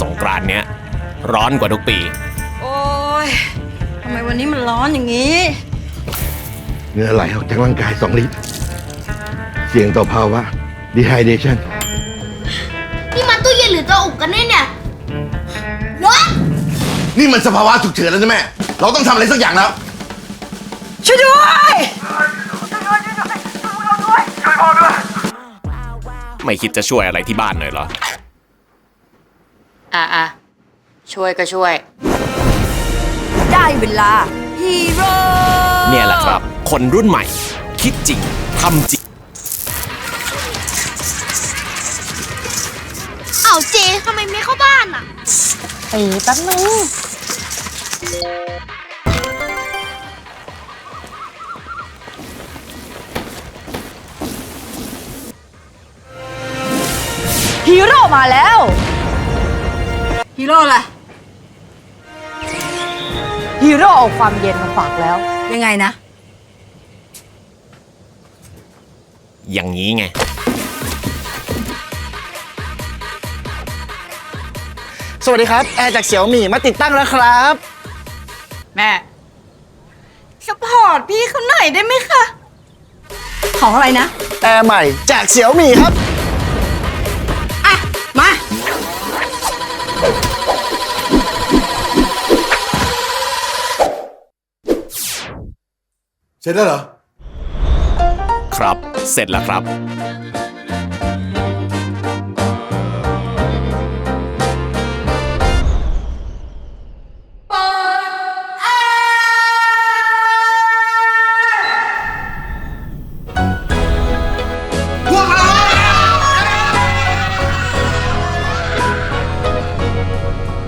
สงกรานต์เนี้ยร้อนกว่าทุกปี โอ้ยทำไมวันนี้มันร้อนอย่างนี้ เหงื่อไหลออกจากร่างกายสองลิตร เสี่ยงต่อภาวะ dehydration นี่มันตู้เย็นหรือตัวอบกันแน่เนี่ยร้อนนี่มันสภาวะฉุกเฉินแล้วนะแม่ เราต้องทำอะไรสักอย่างแล้ว ช่วยด้วยไม่คิดจะช่วยอะไรที่บ้านหน่อยเหรอ อะอะช่วยก็ช่วย ได้เวลาฮีโร่เนี่ยแหละครับ คนรุ่นใหม่ คิดจริงทำจริง เอ้าเจทำไมไม่เข้าบ้านอะปีแป๊บนึงฮีโร่มาแล้ว ฮีโร่อะไรฮีโร่เอาความเย็นมาฝากแล้ว ยังไงนะ อย่างนี้ไง สวัสดีครับ แอร์จากเสี่ยวหมี่มาติดตั้งแล้วครับ แม่สปอร์ตพี่เขาหน่อยได้ไหมคะ ของอะไรนะ แอร์ใหม่จากเสี่ยวหมี่ครับ เสร็จแล้วเหรอ ครับ เสร็จแล้วครับ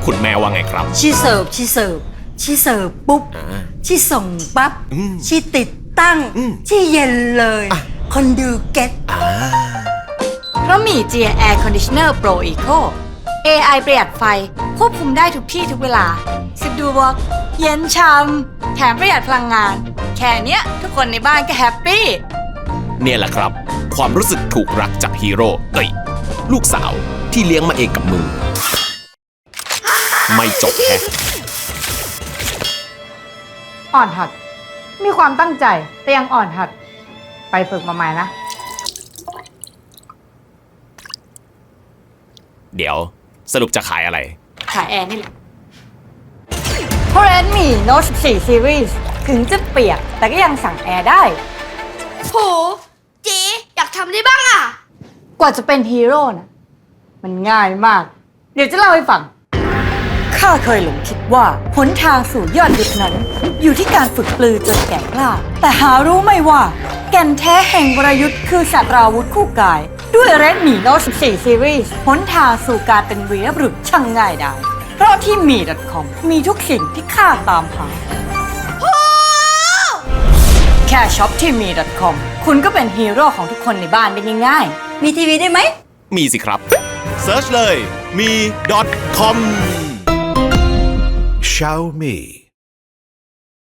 คุณแม่ว่าไงครับ ชีเสิร์ฟชีเสิร์ฟชีเสิร์ฟปุ๊บอ่าชีส่งปั๊บอืมชีติดตั้งอืมชีเย็นเลยคนดูเก็ตอ่าเพราะมี G Air Conditioner Pro Eco AI ประหยัดไฟ ควบคุมได้ทุกที่ทุกเวลาสะดวกเย็นช่ำแถมประหยัดพลังงาน แค่เนี้ย ทุกคนในบ้านก็แฮปปี้ เนี่ยแหละครับ ความรู้สึกถูกรักจากฮีโร่เอ้ย ลูกสาวที่เลี้ยงมาเองกับมือ ไม่จบแฮะ อ่อนหัด มีความตั้งใจแต่ยังอ่อนหัด ไปฝึกมาใหม่นะ เดี๋ยวสรุปจะขายอะไร ขายแอร์นี่แหละเพราะ Redmi Note 14 Series ถึงจะเปียก แต่ก็ยังสั่งแอร์ได้ โห เจอยากทำได้บ้างอะ กว่าจะเป็นฮีโร่นะมันง่ายมาก เดี๋ยวจะเล่าให้ฟัง ข้าเคยหลงคิดว่าหนทางสู่ยอดยุทธนั้น อยู่ที่การฝึกปลือจนแก่กล้า แต่หารู้ไหม่ว่า แก่นแท้แห่งวรยุทธ์คือสัตราวุธคู่กาย ด้วย Redmi Note 14 Series หนทางสู่การเป็นวีรบุรุษช่างง่ายได้ เพราะที่มี .com มีทุกสิ่งที่ข้าตามหาแค่ช็อปที่มี .com คุณก็เป็นฮีโร่ของทุกคนในบ้านได้ง่ายๆมีทีวีได้ไหม มีสิครับเซิร์ชเลยมี .com Xiaomi.